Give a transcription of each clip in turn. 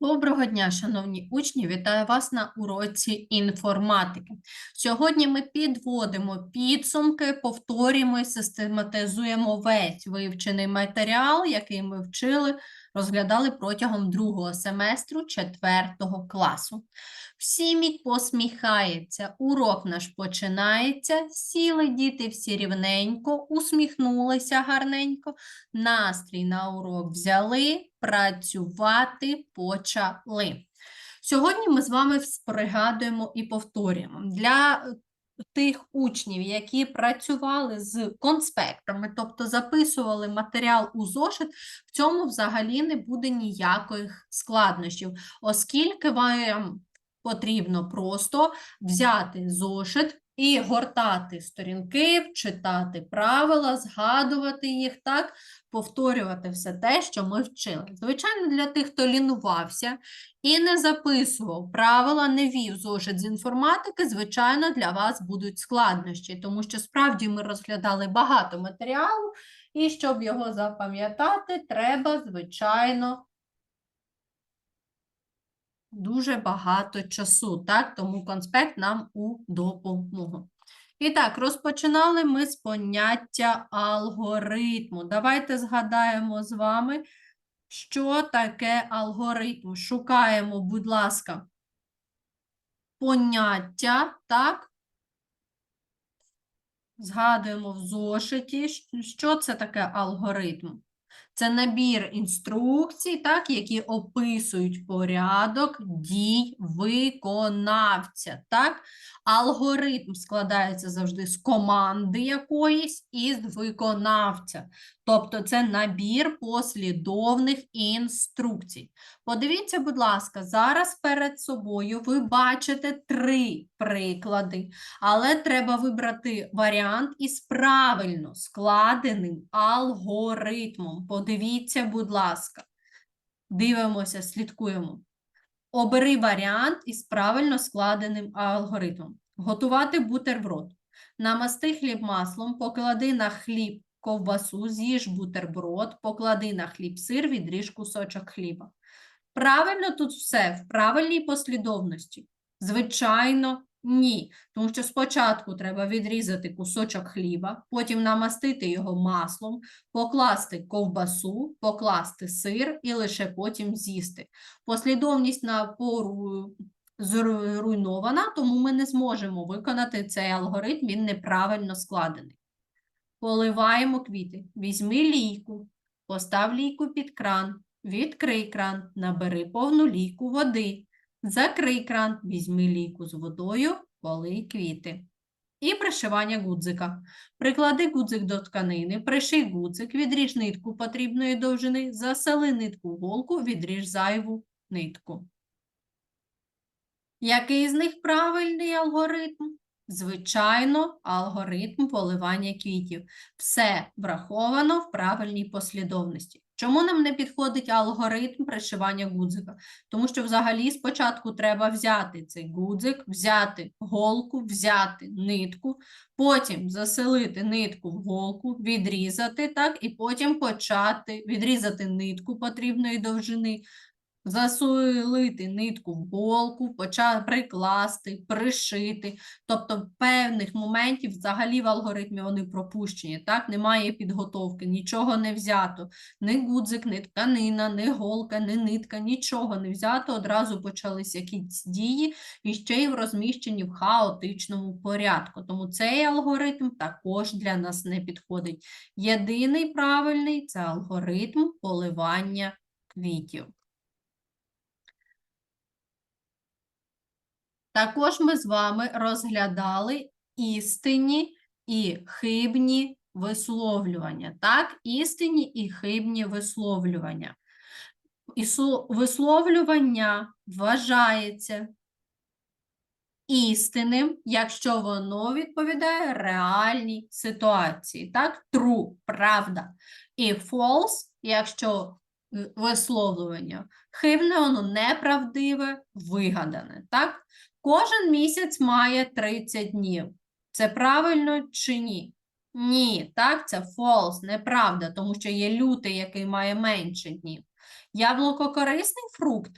Доброго дня, шановні учні! Вітаю вас на уроці інформатики. Сьогодні ми підводимо підсумки, повторюємо і систематизуємо весь вивчений матеріал, який ми вчили, розглядали протягом другого семестру четвертого класу. Всі посміхається, урок наш починається, сіли діти всі рівненько, усміхнулися гарненько, настрій на урок взяли, працювати почали. Сьогодні ми з вами пригадуємо і повторюємо. Для тих учнів, які працювали з конспектами, тобто записували матеріал у зошит, в цьому взагалі не буде ніяких складнощів, оскільки вам потрібно просто взяти зошит і гортати сторінки, читати правила, згадувати їх так, повторювати все те, що ми вчили. Звичайно, для тих, хто лінувався і не записував правила, не вів зошит з інформатики, звичайно, для вас будуть складнощі, тому що справді ми розглядали багато матеріалу, і щоб його запам'ятати, треба, звичайно, дуже багато часу, так? Тому конспект нам у допомогу. І так, розпочинали ми з поняття алгоритму. Давайте згадаємо з вами, що таке алгоритм. Шукаємо, будь ласка, поняття, так? Згадуємо в зошиті, що це таке алгоритм. Це набір інструкцій, так, які описують порядок дій виконавця. Так? Алгоритм складається завжди з команди якоїсь і з виконавця. Тобто це набір послідовних інструкцій. Подивіться, будь ласка, зараз перед собою ви бачите три приклади, але треба вибрати варіант із правильно складеним алгоритмом. Подивіться, будь ласка, дивимося, слідкуємо. Обери варіант із правильно складеним алгоритмом. Готувати бутерброд. Намасти хліб маслом, поклади на хліб ковбасу, з'їж бутерброд, поклади на хліб сир, відріж кусочок хліба. Правильно тут все в правильній послідовності? Звичайно, ні. Тому що спочатку треба відрізати кусочок хліба, потім намастити його маслом, покласти ковбасу, покласти сир і лише потім з'їсти. Послідовність напору зруйнована, тому ми не зможемо виконати цей алгоритм, він неправильно складений. Поливаємо квіти. Візьми лійку, постав лійку під кран, відкрий кран, набери повну лійку води. Закрий кран, візьми лійку з водою, полий квіти. І пришивання гудзика. Приклади гудзик до тканини, приший гудзик, відріж нитку потрібної довжини, засели нитку в голку, відріж зайву нитку. Який з них правильний алгоритм? Звичайно, алгоритм поливання квітів. Все враховано в правильній послідовності. Чому нам не підходить алгоритм пришивання гудзика? Тому що взагалі спочатку треба взяти цей гудзик, взяти голку, взяти нитку, потім заселити нитку в голку, відрізати, так, і потім почати відрізати нитку потрібної довжини, засулити нитку в голку, почати прикласти, пришити. Тобто певних моментів взагалі в алгоритмі вони пропущені. Так, немає підготовки, нічого не взято. Ні гудзик, ні тканина, ні голка, ні нитка, нічого не взято. Одразу почалися якісь дії і ще й розміщені в хаотичному порядку. Тому цей алгоритм також для нас не підходить. Єдиний правильний це алгоритм поливання квітів. Також ми з вами розглядали істинні і хибні висловлювання. Так, істинні і хибні висловлювання. Висловлювання вважається істинним, якщо воно відповідає реальній ситуації. Так, true, правда. І false, якщо висловлювання хибне, воно неправдиве, вигадане. Так? Кожен місяць має 30 днів. Це правильно чи ні? Ні, так, це false, неправда, тому що є лютий, який має менше днів. Яблуко корисний фрукт?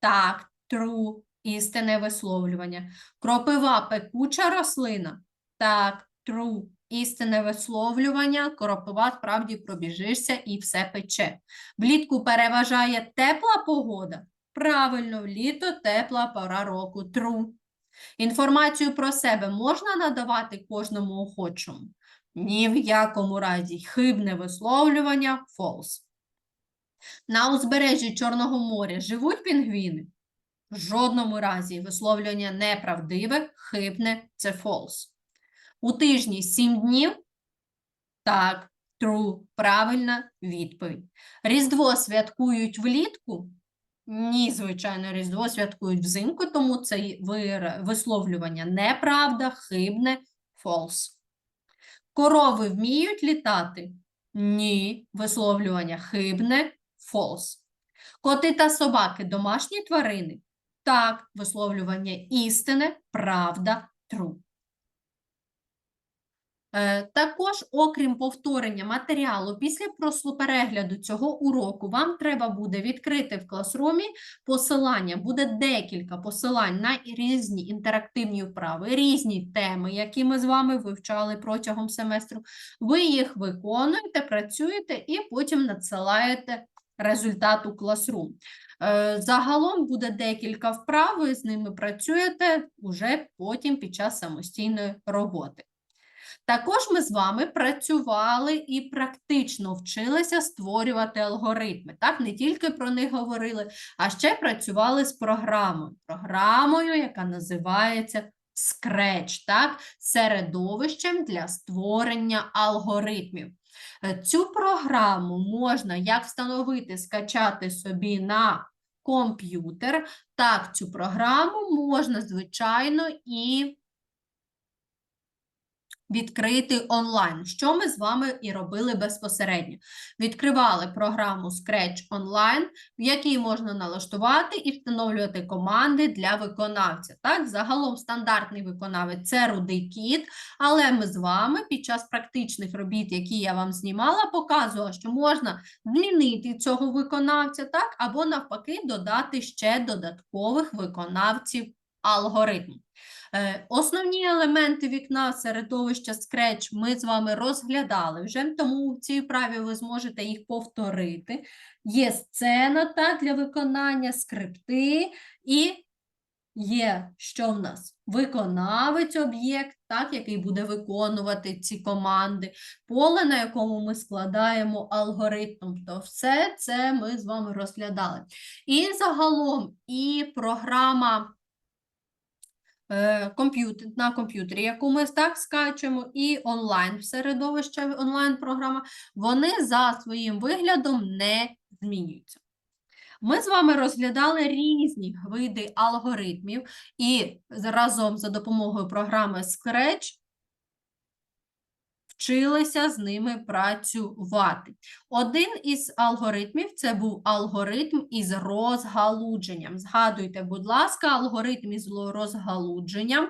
Так, true, істинне висловлювання. Кропива пекуча рослина. Так, true, істинне висловлювання. Кропива справді пробіжишся і все пече. Влітку переважає тепла погода. Правильно, літо тепла пора року. True. Інформацію про себе можна надавати кожному охочому? Ні в якому разі. Хибне висловлювання false. На узбережжі Чорного моря живуть пінгвіни? В жодному разі висловлювання неправдиве, хибне це false. У тижні 7 днів? Так, true, правильна відповідь. Різдво святкують влітку? Ні, звичайно, Різдво святкують взимку, тому це висловлювання неправда, хибне, false. Корови вміють літати? Ні, висловлювання хибне, false. Коти та собаки домашні тварини? Так, висловлювання істине, правда, true. Е, Також, окрім повторення матеріалу, після перегляду цього уроку вам треба буде відкрити в класрумі посилання. Буде декілька посилань на різні інтерактивні вправи, різні теми, які ми з вами вивчали протягом семестру. Ви їх виконуєте, працюєте і потім надсилаєте результат у Classroom. Е, Загалом буде декілька вправ, ви з ними працюєте уже потім під час самостійної роботи. Також ми з вами працювали і практично вчилися створювати алгоритми. Так, не тільки про них говорили, а ще працювали з програмою. Програмою, яка називається Scratch, так, середовищем для створення алгоритмів. Е, Цю програму можна як встановити, скачати собі на комп'ютер, так цю програму можна, звичайно, і відкрити онлайн, що ми з вами і робили безпосередньо. Відкривали програму Scratch Online, в якій можна налаштувати і встановлювати команди для виконавця. Так, загалом стандартний виконавець це рудий кіт, але ми з вами під час практичних робіт, які я вам знімала, показувала, що можна змінити цього виконавця, так, або навпаки додати ще додаткових виконавців алгоритму. Е, Основні елементи вікна середовища Scratch ми з вами розглядали вже, тому в цій вправі ви зможете їх повторити. Є сцена так, для виконання, скрипти і є, що в нас? Виконавець об'єкт, так, який буде виконувати ці команди, поле, на якому ми складаємо алгоритм. То все це ми з вами розглядали. І загалом, і програма комп'ютер, на комп'ютері, яку ми так скачуємо, і онлайн середовище, онлайн-програма, вони за своїм виглядом не змінюються. Ми з вами розглядали різні види алгоритмів і разом за допомогою програми Scratch вчилися з ними працювати. Один із алгоритмів це був алгоритм із розгалудженням. Згадуйте, будь ласка, алгоритм із розгалудженням.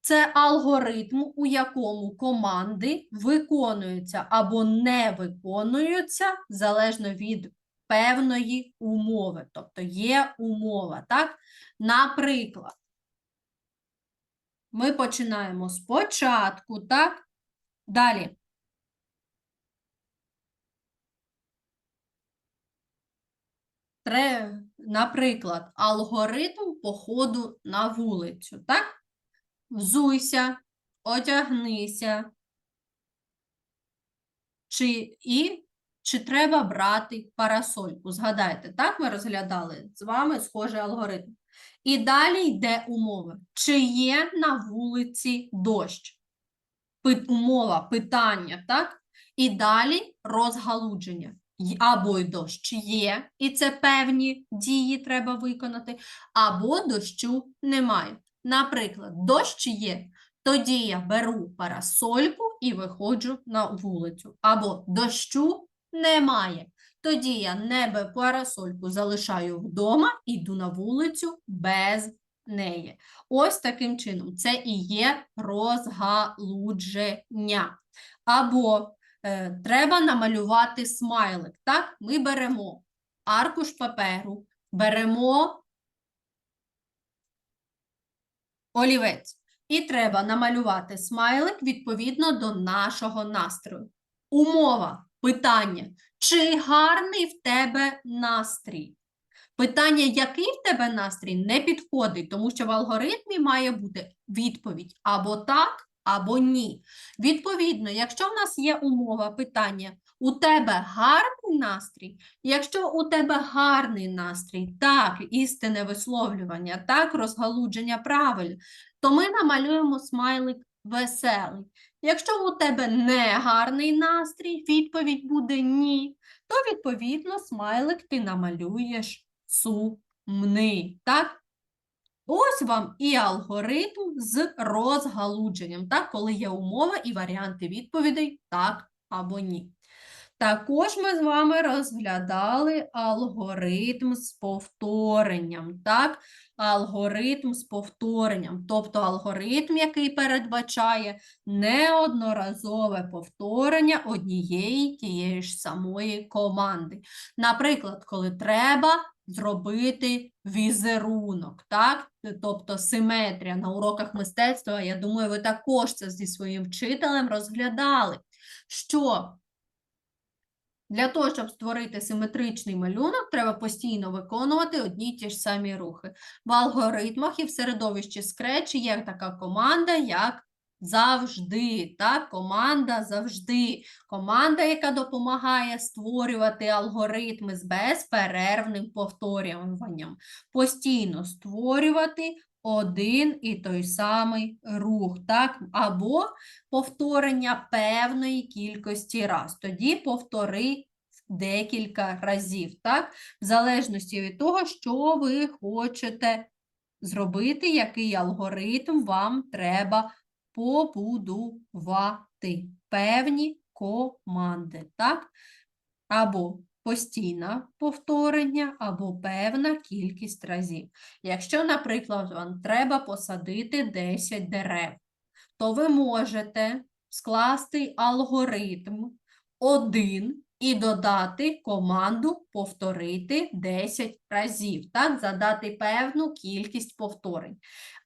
Це алгоритм, у якому команди виконуються або не виконуються залежно від певної умови. Тобто є умова, так? Наприклад, ми починаємо спочатку, так? Далі. Наприклад, алгоритм походу на вулицю, так? Взуйся, одягнися. Чи, і чи треба брати парасольку? Згадайте, так ми розглядали з вами схожий алгоритм. І далі йде умови. Чи є на вулиці дощ? Умова, питання, так? І далі розгалудження. Або дощ є, і це певні дії треба виконати, або дощу немає. Наприклад, дощ є, тоді я беру парасольку і виходжу на вулицю. Або дощу немає. Тоді я не бе- парасольку залишаю вдома, іду на вулицю без неї. Ось таким чином це і є розгалудження. Або е, треба намалювати смайлик. Так, ми беремо аркуш паперу, беремо олівець. І треба намалювати смайлик відповідно до нашого настрою. Умова питання: чи гарний в тебе настрій? Питання, який в тебе настрій, не підходить, тому що в алгоритмі має бути відповідь або так, або ні. Відповідно, якщо в нас є умова питання, у тебе гарний настрій? Якщо у тебе гарний настрій, так, істинне висловлювання, так, розгалудження правильно, то ми намалюємо смайлик веселий. Якщо у тебе не гарний настрій, відповідь буде ні, то відповідно смайлик ти намалюєш сумний. Так? Ось вам і алгоритм з розгалудженням, так? коли є умова і варіанти відповідей так або ні. Також ми з вами розглядали алгоритм з повторенням. Так? Алгоритм з повторенням, тобто алгоритм, який передбачає неодноразове повторення однієї тієї ж самої команди. Наприклад, коли треба зробити візерунок, так? тобто симетрія на уроках мистецтва, я думаю, ви також це зі своїм вчителем розглядали. Що для того, щоб створити симетричний малюнок, треба постійно виконувати одні й ті ж самі рухи. В алгоритмах і в середовищі Scratch є така команда, як завжди. Так? Команда завжди. Команда, яка допомагає створювати алгоритми з безперервним повторюванням. Постійно створювати один і той самий рух, так? або повторення певної кількості раз. Тоді повтори декілька разів, так? в залежності від того, що ви хочете зробити, який алгоритм вам треба побудувати. Певні команди, так? Або постійне повторення або певна кількість разів. Якщо, наприклад, вам треба посадити 10 дерев, то ви можете скласти алгоритм 1 і додати команду повторити 10 разів, так, задати певну кількість повторень.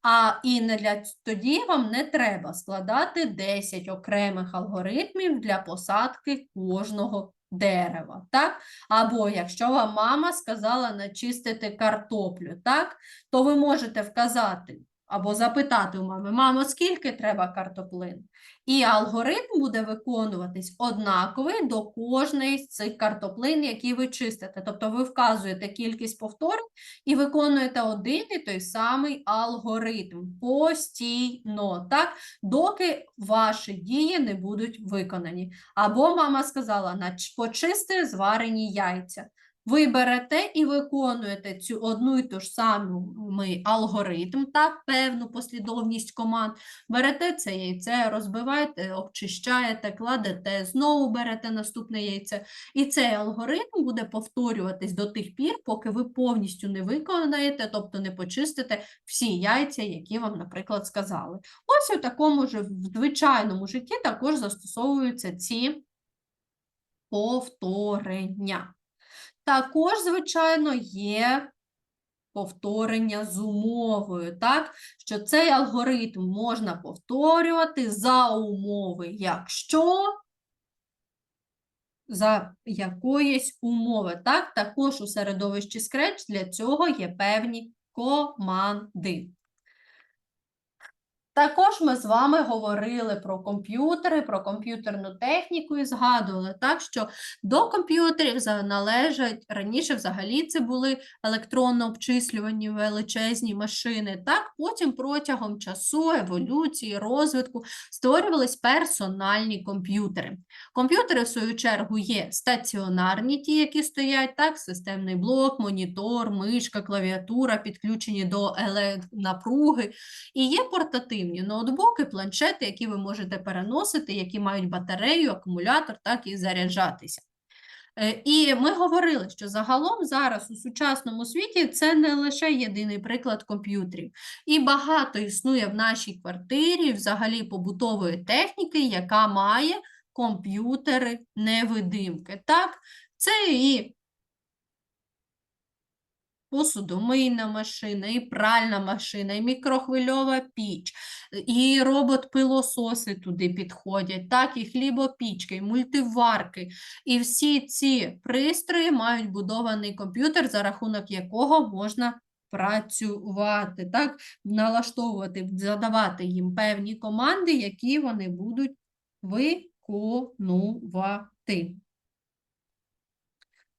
А і не для тоді вам не треба складати 10 окремих алгоритмів для посадки кожного дерева, так? Або якщо вам мама сказала начистити картоплю, так? То ви можете вказати або запитати у мами, мамо, скільки треба картоплин? І алгоритм буде виконуватись однаковий до кожної з цих картоплин, які ви чистите. Тобто ви вказуєте кількість повторень і виконуєте один і той самий алгоритм постійно, так? доки ваші дії не будуть виконані. Або мама сказала, почисти зварені яйця. Ви берете і виконуєте цю одну і ту ж самий алгоритм, так, певну послідовність команд. Берете це яйце, розбиваєте, обчищаєте, кладете, знову берете наступне яйце. І цей алгоритм буде повторюватись до тих пір, поки ви повністю не виконаєте, тобто не почистите всі яйця, які вам, наприклад, сказали. Ось у такому ж звичайному житті також застосовуються ці повторення. Також, звичайно, є повторення з умовою, так? Що цей алгоритм можна повторювати за умови, якщо за якоїсь умови. Так? Також у середовищі Scratch для цього є певні команди. Також ми з вами говорили про комп'ютери, про комп'ютерну техніку і згадували, так, що до комп'ютерів належать раніше взагалі це були електронно обчислювані величезні машини. Так, Потім протягом часу, еволюції, розвитку створювались персональні комп'ютери. Комп'ютери, в свою чергу, є стаціонарні, ті, які стоять, так, системний блок, монітор, мишка, клавіатура, підключені до напруги, і є портативні портативні ноутбуки, планшети, які ви можете переносити, які мають батарею, акумулятор, так і заряджатися. Е, і ми говорили, що загалом зараз у сучасному світі це не лише єдиний приклад комп'ютерів. І багато існує в нашій квартирі взагалі побутової техніки, яка має комп'ютери-невидимки. Так, Це і посудомийна машина, і пральна машина, і мікрохвильова піч, і робот-пилососи туди підходять, так, і хлібопічки, і мультиварки. І всі ці пристрої мають будований комп'ютер, за рахунок якого можна працювати, так, налаштовувати, задавати їм певні команди, які вони будуть виконувати.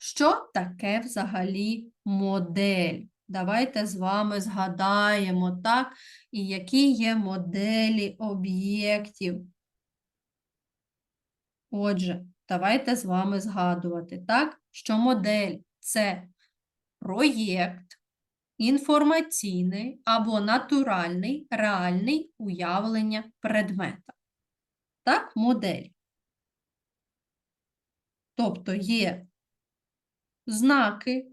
Що таке взагалі модель? Давайте з вами згадаємо, так, і які є моделі об'єктів. Отже, давайте з вами згадувати, так, що модель це проєкт, інформаційний або натуральний, реальний уявлення предмета. Так, модель. Тобто є знаки,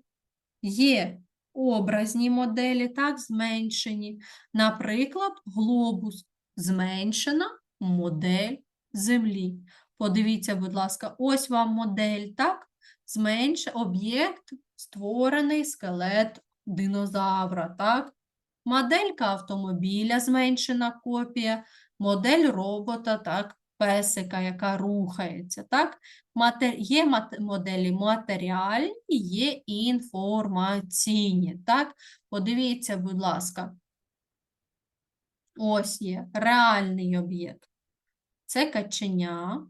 є образні моделі, так, зменшені. Наприклад, глобус зменшена модель Землі. Подивіться, будь ласка, ось вам модель, так? Зменш... Об'єкт, створений скелет динозавра, так? Моделька автомобіля, зменшена копія, модель робота, так, песика, яка рухається, так? Є моделі матеріальні, є інформаційні, так? Подивіться, будь ласка. Ось є реальний об'єкт. Це каченя.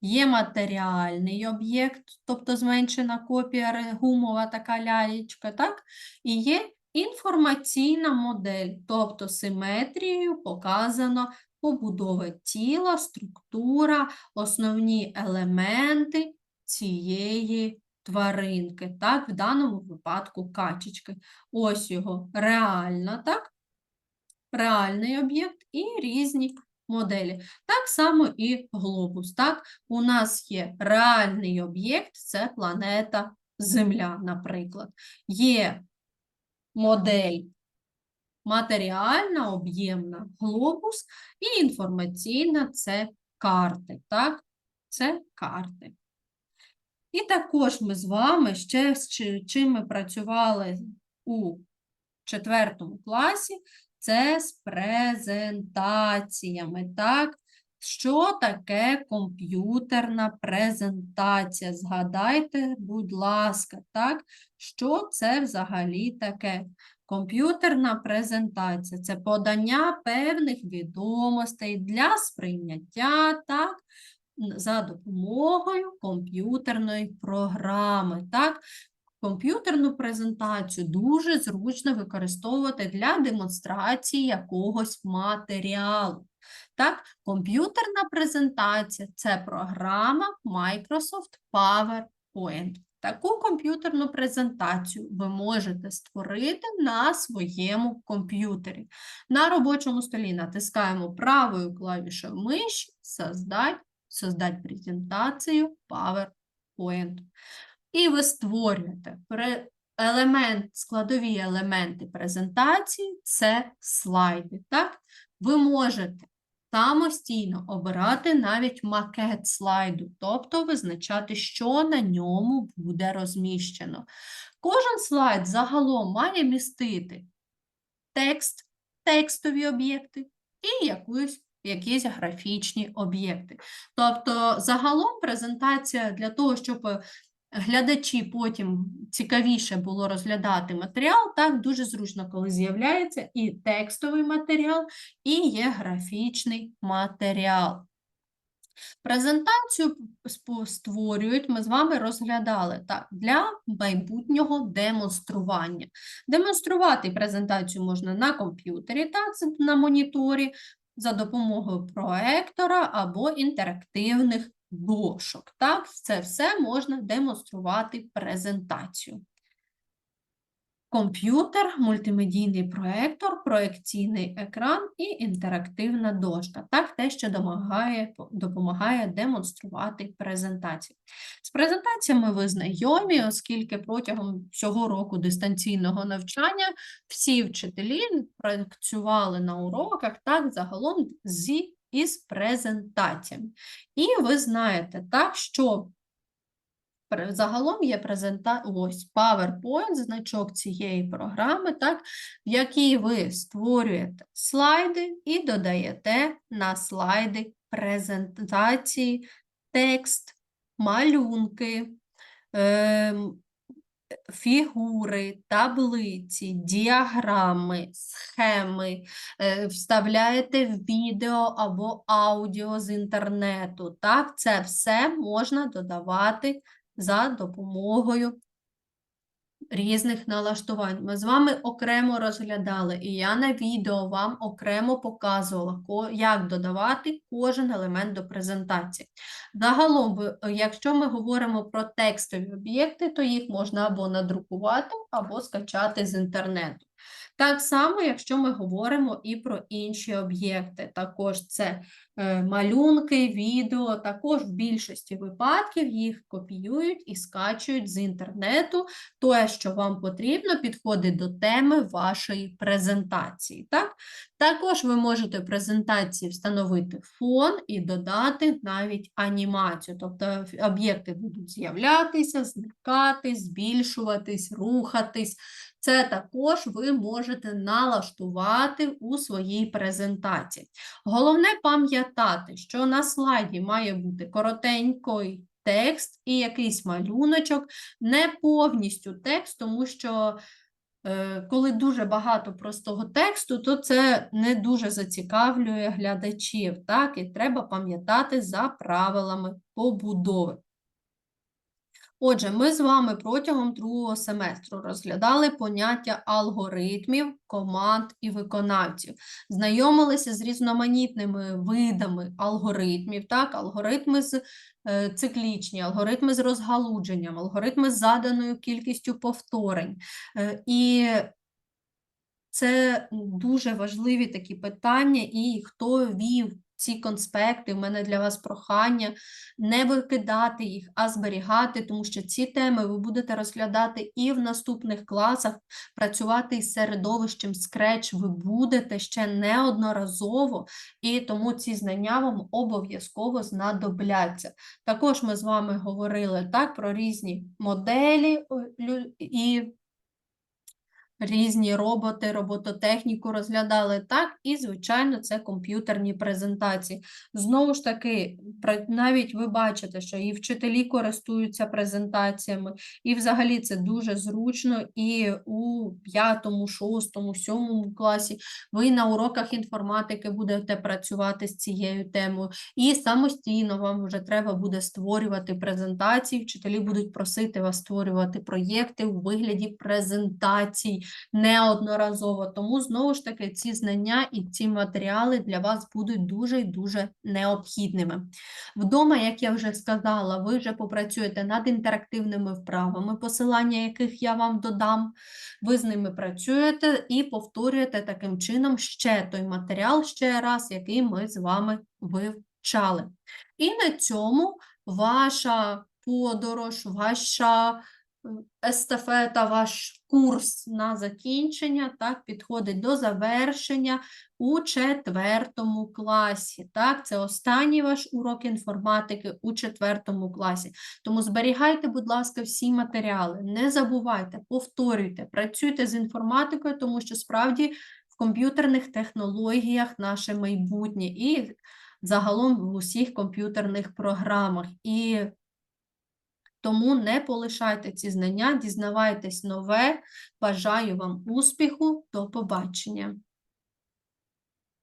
Є матеріальний об'єкт, тобто зменшена копія гумова така лялечка, так? І є інформаційна модель, тобто симетрією показано побудова тіла, структура, основні елементи цієї тваринки, так? В даному випадку качечки. Ось його реальна, так? Реальний об'єкт і різні моделі. Так само і глобус. Так? У нас є реальний об'єкт, це планета Земля, наприклад. Є модель матеріальна, об'ємна глобус, і інформаційна це карти. Так? Це карти. І також ми з вами ще з чим ми працювали у четвертому класі, це з презентаціями. Так? Що таке комп'ютерна презентація? Згадайте, будь ласка, так? Що це взагалі таке? Комп'ютерна презентація це подання певних відомостей для сприйняття, так? За допомогою комп'ютерної програми. Так? Комп'ютерну презентацію дуже зручно використовувати для демонстрації якогось матеріалу. Так, комп'ютерна презентація це програма Microsoft PowerPoint. Таку комп'ютерну презентацію ви можете створити на своєму комп'ютері. На робочому столі натискаємо правою клавішою миші «Создать», «Создать презентацію PowerPoint. І ви створюєте елемент, складові елементи презентації це слайди. Так? Ви можете самостійно обирати навіть макет слайду, тобто визначати, що на ньому буде розміщено. Кожен слайд загалом має містити текст, текстові об'єкти і якусь, якісь графічні об'єкти. Тобто, загалом презентація для того, щоб глядачі потім цікавіше було розглядати матеріал, так дуже зручно, коли з'являється і текстовий матеріал, і є графічний матеріал. Презентацію створюють, ми з вами розглядали так, для майбутнього демонстрування. Демонструвати презентацію можна на комп'ютері, так, на моніторі, за допомогою проектора або інтерактивних дошок. Так, це все можна демонструвати презентацію. Комп'ютер, мультимедійний проектор, проекційний екран і інтерактивна дошка. Так, те, що допомагає, допомагає демонструвати презентацію. З презентаціями ви знайомі, оскільки протягом цього року дистанційного навчання всі вчителі працювали на уроках так, загалом зі, із презентаціями. І ви знаєте, так, що загалом є презента... ось PowerPoint, значок цієї програми, так, в якій ви створюєте слайди і додаєте на слайди презентації, текст, малюнки, ем, фігури, таблиці, діаграми, схеми, е, вставляєте в відео або аудіо з інтернету. Так, це все можна додавати за допомогою різних налаштувань. Ми з вами окремо розглядали, і я на відео вам окремо показувала, як додавати кожен елемент до презентації. Загалом, якщо ми говоримо про текстові об'єкти, то їх можна або надрукувати, або скачати з інтернету. Так само, якщо ми говоримо і про інші об'єкти, також це малюнки, відео, також в більшості випадків їх копіюють і скачують з інтернету, те, що вам потрібно, підходить до теми вашої презентації. Так? Також ви можете в презентації встановити фон і додати навіть анімацію. Тобто об'єкти будуть з'являтися, зникати, збільшуватись, рухатись. Це також ви можете налаштувати у своїй презентації. Головне пам'ятати, що на слайді має бути коротенький текст і якийсь малюночок, не повністю текст, тому що е, коли дуже багато простого тексту, то це не дуже зацікавлює глядачів, так? І треба пам'ятати за правилами побудови. Отже, ми з вами протягом другого семестру розглядали поняття алгоритмів, команд і виконавців, знайомилися з різноманітними видами алгоритмів, так, алгоритми з е, циклічні, алгоритми з розгалудженням, алгоритми з заданою кількістю повторень. Е, І це дуже важливі такі питання, і хто вів ці конспекти, в мене для вас прохання не викидати їх, а зберігати, тому що ці теми ви будете розглядати і в наступних класах, працювати із середовищем Scratch ви будете ще неодноразово, і тому ці знання вам обов'язково знадобляться. Також ми з вами говорили так про різні моделі і різні роботи, робототехніку розглядали. Так, і, звичайно, це комп'ютерні презентації. Знову ж таки, навіть ви бачите, що і вчителі користуються презентаціями, і взагалі це дуже зручно, і у п'ятому, шостому, сьомому класі ви на уроках інформатики будете працювати з цією темою, і самостійно вам вже треба буде створювати презентації, вчителі будуть просити вас створювати проєкти у вигляді презентацій неодноразово. Тому знову ж таки ці знання і ці матеріали для вас будуть дуже і дуже необхідними. Вдома, як я вже сказала, ви вже попрацюєте над інтерактивними вправами, посилання яких я вам додам. Ви з ними працюєте і повторюєте таким чином ще той матеріал, ще раз, який ми з вами вивчали. І на цьому ваша подорож, ваша естафета, ваш курс на закінчення так, підходить до завершення у четвертому класі. Так, це останній ваш урок інформатики у четвертому класі. Тому зберігайте, будь ласка, всі матеріали, не забувайте, повторюйте, працюйте з інформатикою, тому що справді в комп'ютерних технологіях наше майбутнє і загалом в усіх комп'ютерних програмах. І тому не полишайте ці знання, дізнавайтесь нове. Бажаю вам успіху, до побачення.